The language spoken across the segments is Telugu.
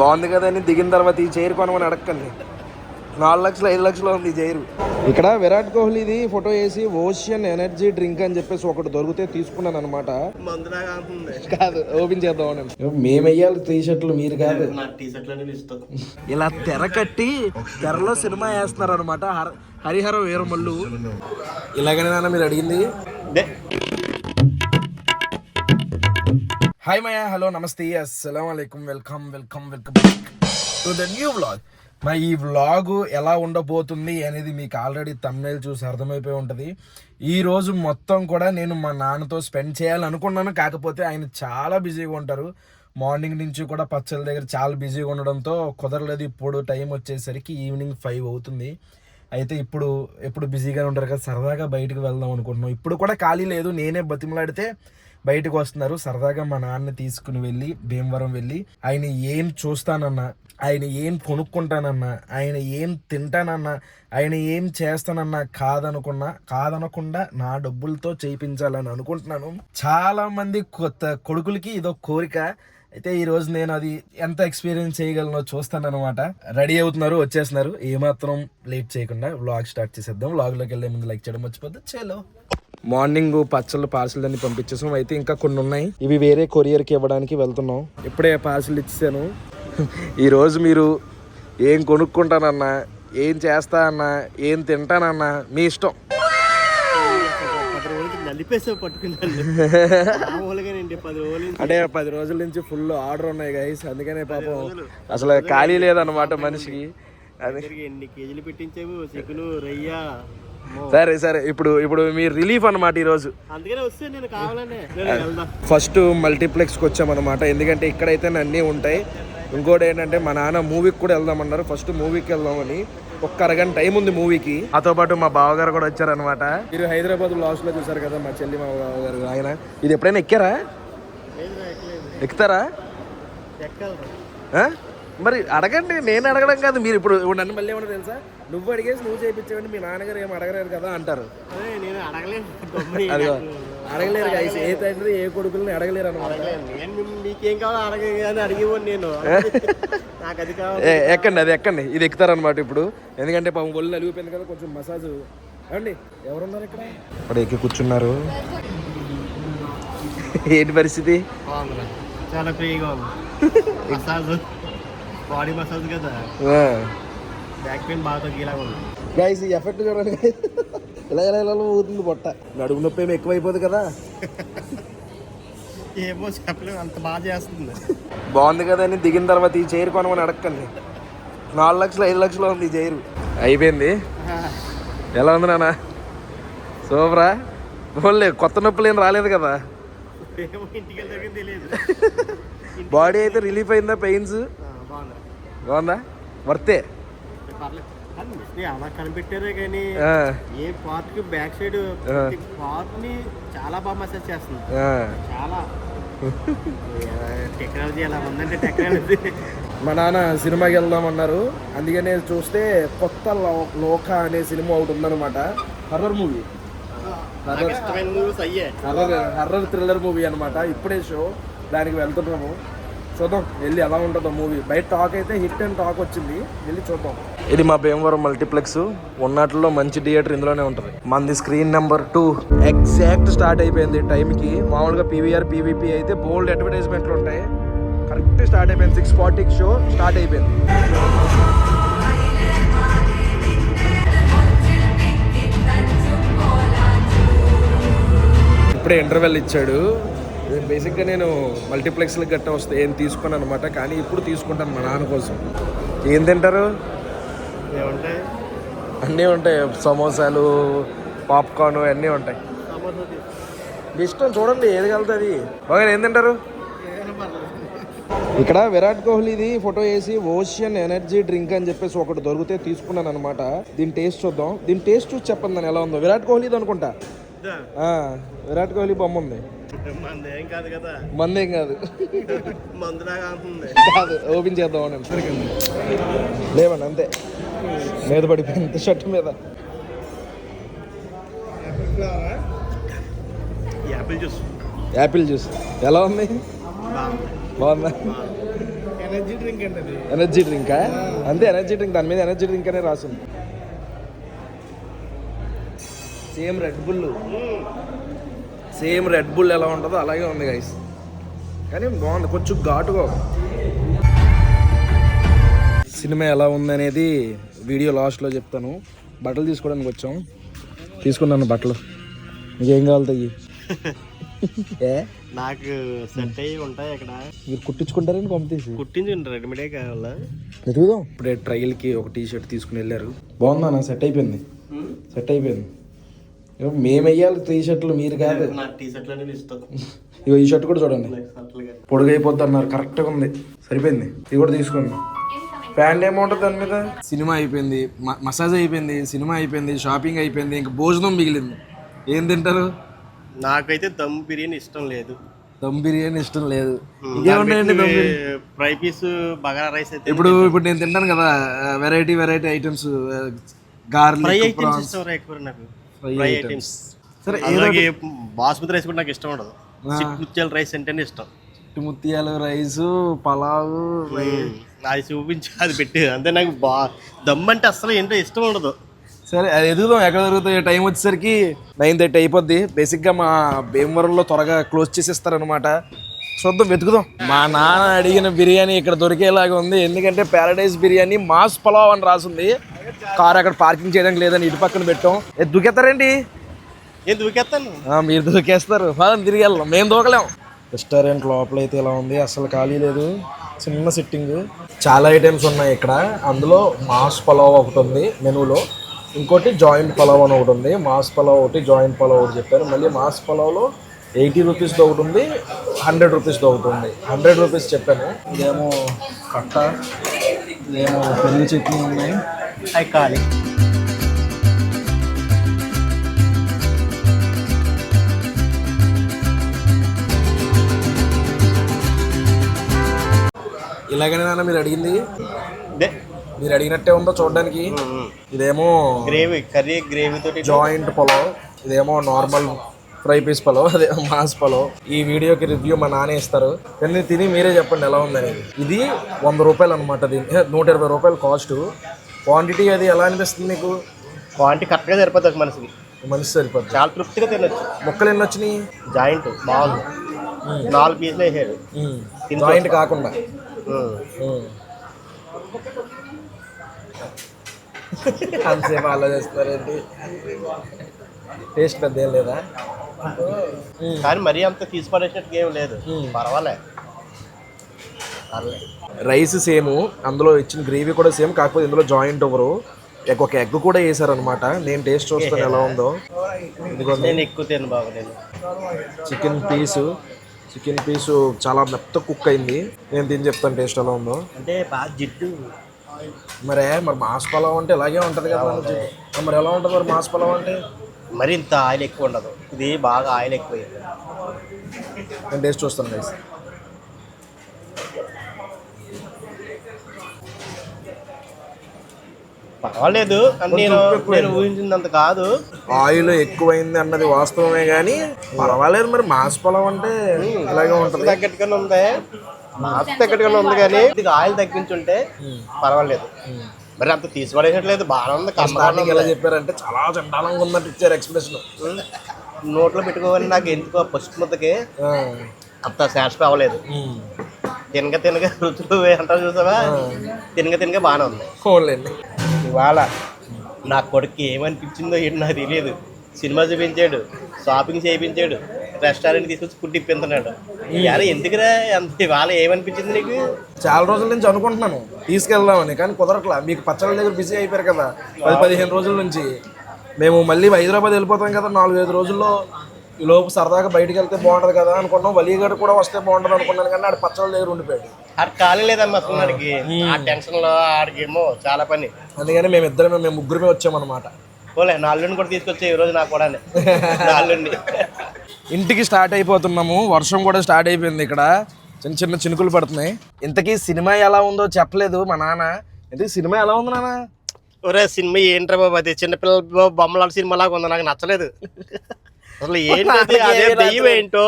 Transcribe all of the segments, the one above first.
బాగుంది కదా అని దిగిన తర్వాత ఈ చైర్ కొనమని అడగండి నాలుగు లక్షలు ఐదు లక్షలు ఉంది ఈ చైర్. ఇక్కడ విరాట్ కోహ్లీది ఫోటో వేసి ఓషియన్ ఎనర్జీ డ్రింక్ అని చెప్పేసి ఒకటి దొరికితే తీసుకున్నాను అనమాట కాదు ఓపెన్ చేద్దాం మేము వెయ్యాలి టీ షర్ట్లు మీరు కాదు. ఇలా తెర కట్టి తెరలో సినిమా వేస్తున్నారు అనమాట హరిహర వీరమల్లు. ఇలాగనే నాన్న మీరు అడిగింది? హాయ్ మయా హలో నమస్తే అస్సలం అయికం welcome welcome welcome to the new vlog మరి ఈ వ్లాగ్ ఎలా ఉండబోతుంది అనేది మీకు ఆల్రెడీ తమ్నేల్ చూసి అర్థమైపోయి ఉంటుంది. ఈ రోజు మొత్తం కూడా నేను మా నాన్నతో స్పెండ్ చేయాలనుకున్నాను. కాకపోతే ఆయన చాలా బిజీగా ఉంటారు. మార్నింగ్ నుంచి కూడా పచ్చల దగ్గర చాలా బిజీగా ఉండడంతో కుదరలేదు. ఇప్పుడు టైం వచ్చేసరికి ఈవినింగ్ ఫైవ్ అవుతుంది. అయితే ఇప్పుడు ఎప్పుడు బిజీగా ఉంటారు కదా సరదాగా బయటకు వెళ్దాం అనుకుంటున్నాం. ఇప్పుడు కూడా ఖాళీ లేదు నేనే బతిమలాడితే బయటకు వస్తున్నారు. సరదాగా మా నాన్న తీసుకుని వెళ్ళి భీమవరం వెళ్ళి ఆయన ఏం చూస్తానన్నా ఆయన ఏం కొనుక్కుంటానన్నా ఆయన ఏం తింటానన్నా ఆయన ఏం చేస్తానన్నా కాదనుకున్నా కాదనకుండా నా డబ్బులతో చేయించాలని అనుకుంటున్నాను. చాలా మంది కొత్త కొడుకులకి ఇదో కోరిక అయితే ఈ రోజు నేను అది ఎంత ఎక్స్పీరియన్స్ చేయగలనో చూస్తాను అనమాట రెడీ అవుతున్నారు వచ్చేస్తున్నారు. ఏమాత్రం లేట్ చేయకుండా వ్లాగ్ స్టార్ట్ చేసేద్దాం. వ్లాగ్లోకి వెళ్ళే ముందు లైక్ చేయడం మర్చిపోద్దు. చేలో. మార్నింగ్ పచ్చళ్ళు పార్సల్ అన్ని పంపించేసాం. అయితే ఇంకా కొన్ని ఉన్నాయి. ఇవి వేరే కొరియర్కి ఇవ్వడానికి వెళ్తున్నాం. ఇప్పుడే పార్సల్ ఇచ్చాను ఈరోజు మీరు ఏం కొనుక్కుంటానన్నా ఏం చేస్తా అన్నా ఏం తింటానన్నా మీ ఇష్టం. నలిపేసే పట్టుకున్నాను. మామూలుగానండి పది రోజుల అంటే పది రోజుల నుంచి ఫుల్ ఆర్డర్ ఉన్నాయి గైస్ అందుకనే పాపం అసలు ఖాళీ లేదన్నమాట మనిషికి. ఎన్ని కేజీలు పెట్టించావు చికెను రొయ్య. సరే సరే. ఇప్పుడు ఇప్పుడు మీ రిలీఫ్ అన్నమాట ఈరోజు. ఫస్ట్ మల్టీప్లెక్స్కి వచ్చామన్నమాట ఎందుకంటే ఇక్కడైతే అన్నీ ఉంటాయి. ఇంకోటి ఏంటంటే మా నాన్న మూవీకి కూడా వెళ్దామన్నారు. ఫస్ట్ మూవీకి వెళ్దామని. ఒక్క అరగంట టైం ఉంది మూవీకి. నాతో పాటు మా బావగారు కూడా వచ్చారనమాట మీరు హైదరాబాద్ లాస్ట్లో చూసారు కదా మా చెల్లి మా బావగారు. ఆయన ఇది ఎప్పుడైనా ఎక్కారా. ఎక్కుతారా? మరి అడగండి నేను అడగడం కాదు. మీరు ఇప్పుడు నన్ను మళ్ళీ ఏమన్నా తెలుసా? నువ్వు అడిగేసి నువ్వు చేయించావండి మీ నాన్నగారు ఏం అడగలేరు కదా అంటారు. అదే నేను అడగలేదు. అడగలేరు guys. ఏ తండ్రి ఏ కొడుకుల్ని అడగలేరు అనమాట. నేను మీకేం కావాలో అడగ అని అడిగేవాడిని నేను. నాకు అది కావాలి. ఎక్కండి అది ఎక్కండి. ఇది ఎక్కుతారనమాట ఇప్పుడు. ఎందుకంటే పాపం ఒళ్ళు అలిగిపోయింది కదా కొంచెం మసాజ్ ఏమండి ఎవరున్నారు ఇక్కడ? ఇప్పుడు ఎక్కి కూర్చున్నారు. ఏంటి పరిస్థితి. చాలా ఫ్రీగా ఉంది. మసాజ్ బాడీ మసాజ్ కదా. బ్యాక్ పెయిన్ బాగా తగ్గేలాగా ఉంది. గైస్ ఈ ఎఫెక్ట్ చూడండి. ఇలా ఇలా ఇలా ఊతుంది పొట్ట. నడుము నొప్పి ఏమి ఎక్కువైపోదు కదా. ఏమో చెప్పలేము అంత బాగా చేస్తుంది. బాగుంది కదా అని దిగిన తర్వాత ఈ చైర్ కొనమని అడగండి నాలుగు లక్షలు ఐదు లక్షలు ఉంది ఈ చైర్. అయిపోయింది. ఎలా ఉంది నాన్న? సూపరా? పోన్లే కొత్త నొప్పులు ఏం రాలేదు కదా. ఏమో ఇంటికి వెళ్తే తెలియదు బాడీ అయితే రిలీఫ్ అయిందా పెయిన్స్? బాగుంది. బాగుందా? వర్తే? అలా కనిపెట్టారే కానీ ఏ పార్ట్కి బ్యాక్ సైడ్ పార్ట్ని చాలా బాగా మసాజ్ చేస్తుంది. చాలా. టెక్నాలజీ ఎలా ఉందంటే టెక్నాలజీ మా నాన్న సినిమాకి వెళ్దామన్నారు అందుకనే చూస్తే కొత్త లోక అనే సినిమా ఒకటి ఉందన్నమాట. Horror movie horror horror thriller movie అన్నమాట. ఇప్పుడే షో దానికి వెళ్తున్నాము. చూద్దాం. వెళ్ళి ఎలా ఉంటుందో మూవీ బయట టాక్ అయితే హిట్ అండ్ టాక్ వచ్చింది. వెళ్ళి చూద్దాం. ఇది మా భీమవరం మల్టీప్లెక్స్ ఉన్నట్లో మంచి థియేటర్ ఇందులోనే ఉంటుంది. మంది screen number two exact start అయిపోయింది టైంకి మామూలుగా పీవీఆర్ పీవీపీ అయితే బోల్డ్ అడ్వర్టైజ్మెంట్లు ఉంటాయి. కరెక్ట్ స్టార్ట్ అయిపోయింది. సిక్స్ ఫార్టీకి షో స్టార్ట్ అయిపోయింది. ఇప్పుడే ఇంటర్వెల్ ఇచ్చాడు. బేసిక్గా నేను మల్టీప్లెక్స్లకు గట్ట వస్తే ఏం తీసుకున్నాను అనమాట కానీ ఇప్పుడు తీసుకుంటాను మా నాన్న కోసం. ఏం తింటారు? ఏమంటాయి? అన్నీ ఉంటాయి. సమోసాలు పాప్కార్న్ అన్నీ ఉంటాయి. ఇష్టం చూడండి ఏది కలుగుతుంది. బాగా ఏం తింటారు. ఇక్కడ విరాట్ కోహ్లీది ఫోటో వేసి ఓషియన్ ఎనర్జీ డ్రింక్ అని చెప్పేసి ఒకటి దొరికితే తీసుకున్నాను అనమాట దీని టేస్ట్ చూద్దాం. దీని టేస్ట్ చూసి చెప్పండి దాని ఎలా ఉందో. విరాట్ కోహ్లీది అనుకుంటా. విరాట్ కోహ్లీ బొమ్మ ఉంది. మనది ఏం కాదు కదా. మందేం కాదు. మందులాగా అంటుంది. కాదు ఓపెన్ చేద్దాం అని లేవండి అంతే. మీద పడిపోయింది షర్ట్ మీద. Apple juice. Apple juice. ఎలా ఉంది? బాగుంది. ఎనర్జీ డ్రింక్ అండి అది. ఎనర్జీ డ్రింకా అంతే ఎనర్జీ డ్రింక్. దాని మీద ఎనర్జీ డ్రింక్ అనే రాసింది. Same Red Bull same Red Bull ఎలా ఉంటుందో అలాగే ఉంది గైస్ కానీ బాగుంది కొంచెం ఘాటుగా. సినిమా ఎలా ఉందనేది వీడియో లాస్ట్లో చెప్తాను. బట్టలు తీసుకోవడానికి వచ్చాం. తీసుకున్నాను బట్టలు. నీకేం కావాలి నాకు సెట్ అయ్యి ఉంటాయి అక్కడ. మీరు కుట్టించుకుంటారని పంపితీసి కుట్టించండి రెడీమేడే కావాలా? ఇప్పుడే ట్రయల్కి ఒక టీ షర్ట్ తీసుకుని వెళ్ళారు. బాగుందా సెట్ అయిపోయింది. సెట్ అయిపోయింది. ఇగో మేము వెయ్యాలి టీ షర్ట్లు మీరు కాదు. టీ షర్ట్లు ఇష్టం. ఇగో ఈ షర్ట్ కూడా చూడండి. అన్నారు కరెక్ట్గా ఉంది. సరిపోయింది. ఇది కూడా తీసుకోండి. ప్యాంట్ ఏముంటుంది దాని మీద? సినిమా అయిపోయింది మసాజ్ అయిపోయింది సినిమా అయిపోయింది షాపింగ్ అయిపోయింది ఇంకా భోజనం మిగిలింది. ఏం తింటారు? నాకైతే దమ్ బిర్యానీ ఇష్టం లేదు. దమ్ బిర్యానీ ఇష్టం లేదు. Dum fry piece bagara rice అయితే ఇప్పుడు ఇప్పుడు నేను తింటాను కదా variety variety items fry garlic items ఇష్టం రా ఎక్కువ నాకు. Fry items. ఐటమ్స్ సరే అలాగే బాస్మతి రైస్ కూడా నాకు ఇష్టం ఉండదు. చిక్కుముత్యాల రైస్ అంటేనే ఇష్టం. ముత్యాలు రైస్ పలావ్ అది చూపించి అది పెట్టి అంతే నాకు బా దమ్ అంటే అసలు ఏంటో ఇష్టం ఉండదు. సరే అది ఎదుగుదాం. ఎక్కడ దొరుకుతాయి టైం వచ్చేసరికి నైన్ థర్టీ అయిపోద్ది. బేసిక్గా మా భీమవరంలో త్వరగా క్లోజ్ చేసేస్తారనమాట చూద్దాం వెతుకుదాం. మా నాన్న అడిగిన బిర్యానీ ఇక్కడ దొరికేలాగా ఉంది. ఎందుకంటే ప్యారడైజ్ బిర్యానీ మాస్ పలావ్ అని రాసింది. కార్ అక్కడ పార్కింగ్ చేయడానికి లేదని ఇటు పక్కన పెట్టాం. ఏ దూకెత్తారండి నేను దూకేస్తాను ఆ, మీరు దూకేస్తారు. పదండి తిరిగి వెళ్దాం. మేము దూకలేం. రెస్టారెంట్ లోపల అయితే ఇలా ఉంది. అసలు ఖాళీ లేదు. చిన్న సిట్టింగ్ చాలా ఐటమ్స్ ఉన్నాయి ఇక్కడ. అందులో మాస్ పలావ్ ఒకటి ఉంది మెనూలో. ఇంకోటి జాయింట్ పలావ్ అని ఒకటి ఉంది. మాస్ పలావ్ ఒకటి జాయింట్ పలావ్ ఒకటి చెప్పారు. మళ్ళీ మాస్ పలావ్లో ఎయిటీ రూపీస్ది ఒకటి ఉంది. హండ్రెడ్ రూపీస్ది ఒకటి ఉంది. హండ్రెడ్ రూపీస్ చెప్పాను. ఇదేమో కట్ట. ఇదేమో పెళ్ళి చట్నీ ఉన్నాయి అవి ఖాళీ ఇలాగనే నాన్న మీరు అడిగింది? మీరు అడిగినట్టే ఉందో చూడడానికి? ఇదేమో గ్రేవీ కర్రీ గ్రేవీ తోటి జాయింట్ పలావ్ ఇదేమో నార్మల్ ఫ్రై పీస్ పలావ్ అదే మాస్ పలావ్. ఈ వీడియోకి రివ్యూ మా నాన్న ఇస్తారు. కానీ తిని మీరే చెప్పండి ఎలా ఉందనేది. ఇది వంద రూపాయలు అనమాట దీని నూట ఇరవై రూపాయలు కాస్ట్. క్వాంటిటీ అది ఎలా అనిపిస్తుంది మీకు క్వాంటిటీ కరెక్ట్గా సరిపోతుంది ఒక మనిషికి. మనిషి సరిపోద్ది? చాలా తృప్తిగా తినొచ్చు. ముక్కలు ఎన్ని వచ్చినాయి? జాయింట్ బాగుంది. నాలుగు పీసులు వేసాడు జాయింట్ కాకుండా. ఉమ్. ఉమ్. అంతసేపు ఆలోచిస్తారేంటి? టేస్ట్ పెద్ద ఏం లేదా? కానీ మరీ అంత తీసి ఏం లేదు. పర్వాలే. పర్లేదు రైస్ సేమ్ అందులో ఇచ్చిన గ్రేవీ కూడా సేమ్ కాకపోతే ఇందులో జాయింట్ ఎగ్ ఒక ఎగ్ కూడా వేసారనమాట నేను టేస్ట్ చూస్తాను ఎలా ఉందో. నేను ఎక్కువ తిను బాబు నేను. Chicken piece. చికెన్ పీసు చాలా మెత్త కుక్ అయింది. నేను తిని చెప్తాను టేస్ట్ ఎలా ఉందో. అంటే బాగా జిడ్డు. మరే మరి మాస్ పలావ్ అంటే ఇలాగే ఉంటుంది కదా మరి ఎలా ఉంటుంది మరి మాస్ పలావ్ అంటే? మరి ఇంత ఆయిల్ ఎక్కువ ఉండదు. ఇది బాగా ఆయిల్ ఎక్కువ నేను టేస్ట్ చూస్తాను పర్వాలేదు నేను నేను ఊహించినంత కాదు. ఆయిల్ ఎక్కువైంది అన్నది వాస్తవమే కానీ పర్వాలేదు మరి మాస్ పలావ్ అంటే ఇలాగే ఉంటుంది. తగ్గట్టుగానే ఉంది. మాస్ తగ్గట్టుగానే ఉంది కానీ ఇది ఆయిల్ తగ్గించుంటే పర్వాలేదు. మరి అంత తీసిపడేసట్లేదు బాగానే ఉంది స్టార్టింగ్ ఎలా చెప్పారంటే చాలా చండాలంగా ఉన్నట్టు ఇచ్చారు ఎక్స్ప్రెషన్. నోట్లో పెట్టుకోవాలి నాకు ఎందుకో పసుపు ముద్దకి అంత సాటిస్ఫై అవ్వలేదు. తినగ తినగ రుచులు అంటారు చూసావా? తినగ తినగ బాగానే ఉంది. ఇవాళ నా కొడుకు ఏమనిపించిందో ఏంటి నాకు తెలియదు. సినిమా చూపించాడు షాపింగ్ చేయించాడు రెస్టారెంట్ తీసుకొచ్చి ఫుడ్ ఇప్పించున్నాడు ఇవాళ ఎందుకురా అంత ఇవాళ ఏమనిపించింది నీకు? చాలా రోజుల నుంచి అనుకుంటున్నాను తీసుకెళ్దామని కానీ కుదరట్లా. మీకు పచ్చళ్ళ దగ్గర బిజీ అయిపోయారు కదా పది పదిహేను రోజుల నుంచి. మేము మళ్ళీ హైదరాబాద్ వెళ్ళిపోతాం కదా నాలుగు ఐదు రోజుల్లో. ఈ లోపు సరదాగా బయటకు వెళ్తే బాగుంటుంది కదా అనుకున్నాం వలీగడ్ కూడా వస్తే బాగుంటుంది అనుకున్నాను కానీ ఆడ పచ్చళ్ళ దగ్గర ఉండిపోయాడు. ఆడ ఖాళీ లేదమ్మా అసలు ఆడికి ఆ టెన్షన్లో ఆడికేమో చాలా పని. అందుకని మేము ఇద్దరమే మేము ముగ్గురమే వచ్చామన్నమాట. పోలే నాలుగుని కూడా తీసుకొచ్చే ఈ రోజు నాకు కూడా నాలుగుని ఇంటికి స్టార్ట్ అయిపోతున్నాము. వర్షం కూడా స్టార్ట్ అయిపోయింది ఇక్కడ. చిన్న చిన్న చినుకులు పడుతున్నాయి. ఇంతకీ సినిమా ఎలా ఉందో చెప్పలేదు మా నాన్న. ఇంతకీ సినిమా ఎలా ఉంది నాన్న? ఒరే సినిమా ఏంట్రా బాబు అది? చిన్నపిల్లల బొమ్మలాట సినిమా లాగా ఉంది. నాకు నచ్చలేదు. అసలు ఏంటో?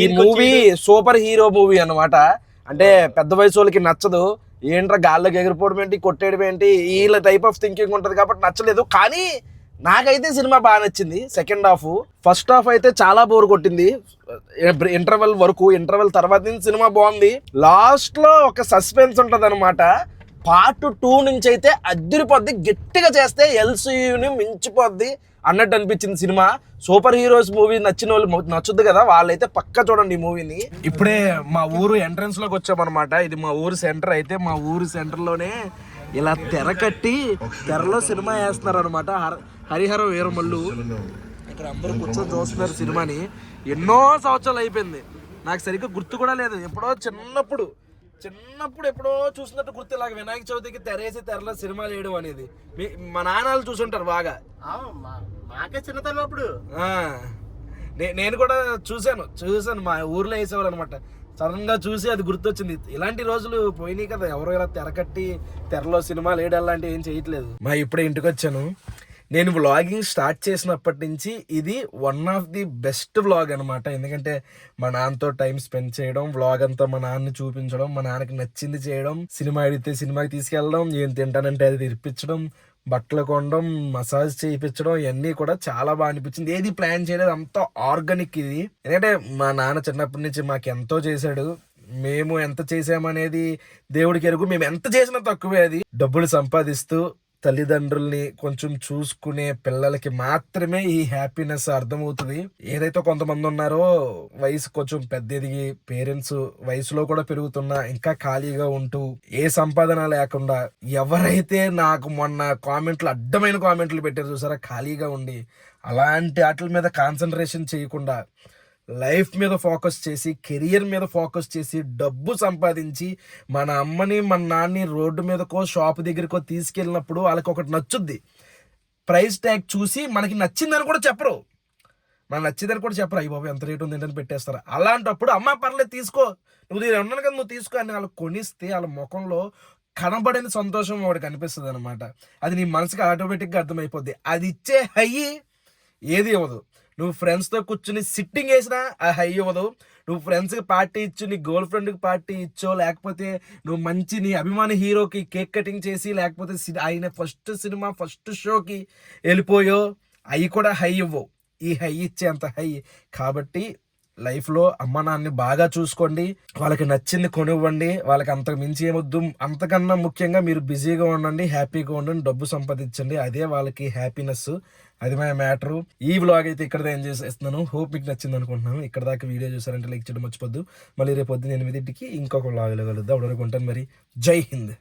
ఈ మూవీ సూపర్ హీరో మూవీ అన్నమాట. అంటే పెద్ద వయసు వాళ్ళకి నచ్చదు. ఏంట్రా గాల్లోకి ఎగిరిపోవడం ఏంటి కొట్టేయడం ఏంటి వీళ్ళ టైప్ ఆఫ్ థింకింగ్ ఉంటుంది కాబట్టి నచ్చలేదు. కానీ నాకైతే సినిమా బాగా నచ్చింది సెకండ్ హాఫ్ ఫస్ట్ హాఫ్ అయితే చాలా బోర్ కొట్టింది. ఇంటర్వెల్ వరకు ఇంటర్వెల్ తర్వాత సినిమా బాగుంది. లాస్ట్లో ఒక సస్పెన్స్ ఉంటుంది అనమాట పార్ట్ టూ నుంచి అయితే అద్దరిపోద్ది గట్టిగా చేస్తే ఎల్సీయూని మించిపోద్ది అన్నట్టు అనిపించింది సినిమా. సూపర్ హీరోస్ మూవీ నచ్చిన వాళ్ళు నచ్చుద్ది కదా వాళ్ళైతే పక్క చూడండి ఈ మూవీని. ఇప్పుడే మా ఊరు ఎంట్రన్స్లోకి వచ్చామన్నమాట. ఇది మా ఊరు సెంటర్ అయితే మా ఊరు సెంటర్లోనే ఇలా తెర కట్టి తెరలో సినిమా వేస్తున్నారు అనమాట హరిహర వీరమల్లు. ఇక్కడ అందరూ కూర్చొని చూస్తున్నారు సినిమాని. ఎన్నో సంవత్సరాలు అయిపోయింది. నాకు సరిగ్గా గుర్తు కూడా లేదు. ఎప్పుడో చిన్నప్పుడు చిన్నప్పుడు ఎప్పుడో చూసినట్టు గుర్తు ఇలాగ వినాయక చవితికి తెరేసి తెరలో సినిమాలు వేయడం అనేది. మీ మా నాన్నలు చూసుంటారు బాగా. మాకే చిన్నతనం అప్పుడు. నేను కూడా చూశాను చూశాను. మా ఊర్లో వేసేవాళ్ళు అనమాట సడన్గా చూసి అది గుర్తొచ్చింది. ఇలాంటి రోజులు పోయినాయి కదా ఎవరు ఇలా తెరకట్టి తెరలో సినిమాలు వేయడం లాంటివి ఏం చేయట్లేదు. మా ఇప్పుడే ఇంటికి వచ్చాను నేను వ్లాగింగ్ స్టార్ట్ చేసినప్పటి నుంచి ఇది one of the best vlog అనమాట ఎందుకంటే మా నాన్నతో టైం స్పెండ్ చేయడం వ్లాగ్ అంతా మా నాన్నని చూపించడం మా నాన్నకి నచ్చింది చేయడం సినిమా అడిగితే సినిమాకి తీసుకెళ్ళడం ఏం తింటానంటే అది తెరిపించడం బట్టలు కొనడం మసాజ్ చేయించడం ఇవన్నీ కూడా చాలా బాగా అనిపించింది. ఏది ప్లాన్ చేయలేదు అంతా ఆర్గానిక్ ఇది. ఎందుకంటే మా నాన్న చిన్నప్పటి నుంచి మాకు ఎంతో చేశాడు. మేము ఎంత చేసామనేది దేవుడికి ఎరుగు మేము ఎంత చేసినా తక్కువే అది. డబ్బులు సంపాదిస్తూ తల్లిదండ్రుల్ని కొంచెం చూసుకునే పిల్లలకి మాత్రమే ఈ హ్యాపీనెస్ అర్థమవుతుంది. ఏదైతే కొంతమంది ఉన్నారో వయసు కొంచెం పెద్ద ఎదిగి పేరెంట్స్ వయసులో కూడా పెరుగుతున్నా ఇంకా ఖాళీగా ఉంటూ ఏ సంపాదన లేకుండా ఎవరైతే నాకు మొన్న కామెంట్లు అడ్డమైన కామెంట్లు పెట్టారు చూసారా ఖాళీగా ఉండి అలాంటి వాటి మీద కాన్సన్ట్రేషన్ చేయకుండా లైఫ్ మీద ఫోకస్ చేసి కెరియర్ మీద ఫోకస్ చేసి డబ్బు సంపాదించి మన అమ్మని మన నాన్నని రోడ్డు మీదకో షాప్ దగ్గరకో తీసుకెళ్ళినప్పుడు వాళ్ళకి ఒకటి నచ్చుద్ది. ప్రైస్ ట్యాగ్ చూసి మనకి నచ్చిందని కూడా చెప్పరు. మనకు నచ్చిందని కూడా చెప్పరు. అయ్యి బాబు ఎంత రేటు ఉంది ఏంటని పెట్టేస్తారు. అలాంటప్పుడు అమ్మ పర్లేదు తీసుకో. నువ్వు నేను ఉన్నాను కదా నువ్వు తీసుకో అని వాళ్ళు కొనిస్తే వాళ్ళ ముఖంలో కనబడని సంతోషం వాడికి అనిపిస్తుంది అనమాట అది నీ మనసుకి ఆటోమేటిక్గా అర్థమైపోద్ది. అది ఇచ్చే హయ్యి ఏది ఇవ్వదు నువ్వు ఫ్రెండ్స్తో కూర్చుని సిట్టింగ్ వేసినా ఆ హై ఇవ్వదు. నువ్వు ఫ్రెండ్స్కి పార్టీ ఇచ్చు నీ గర్ల్ ఫ్రెండ్కి పార్టీ ఇచ్చో లేకపోతే నువ్వు మంచి నీ అభిమాని హీరోకి కేక్ కటింగ్ చేసి లేకపోతే సి- ఆయన ఫస్ట్ సినిమా ఫస్ట్ షోకి వెళ్ళిపోయో అవి కూడా హై ఇవ్వవు ఈ హై ఇచ్చేంత హై. కాబట్టి లైఫ్లో అమ్మ నాన్నని బాగా చూసుకోండి. వాళ్ళకి నచ్చింది కొనివ్వండి. వాళ్ళకి అంతకు మించి ఏమొద్దు. అంతకన్నా ముఖ్యంగా మీరు బిజీగా ఉండండి హ్యాపీగా ఉండండి డబ్బు సంపాదించండి. అదే వాళ్ళకి హ్యాపీనెస్. అది మా మ్యాటరు. ఈ వ్లాగ్ అయితే ఇక్కడ ఏం చేసేస్తున్నాను. హోప్ మీకు నచ్చింది అనుకుంటున్నాను. ఇక్కడ దాకా వీడియో చూసారంటే లైక్ చేయడం మర్చిపోద్దు. మళ్ళీ రేపు పొద్దున్న ఎనిమిదింటికి ఇంకొక వ్లాగ్లో కలుద్దాం. అప్పుడు ఉంటాను మరి. జై హింద్.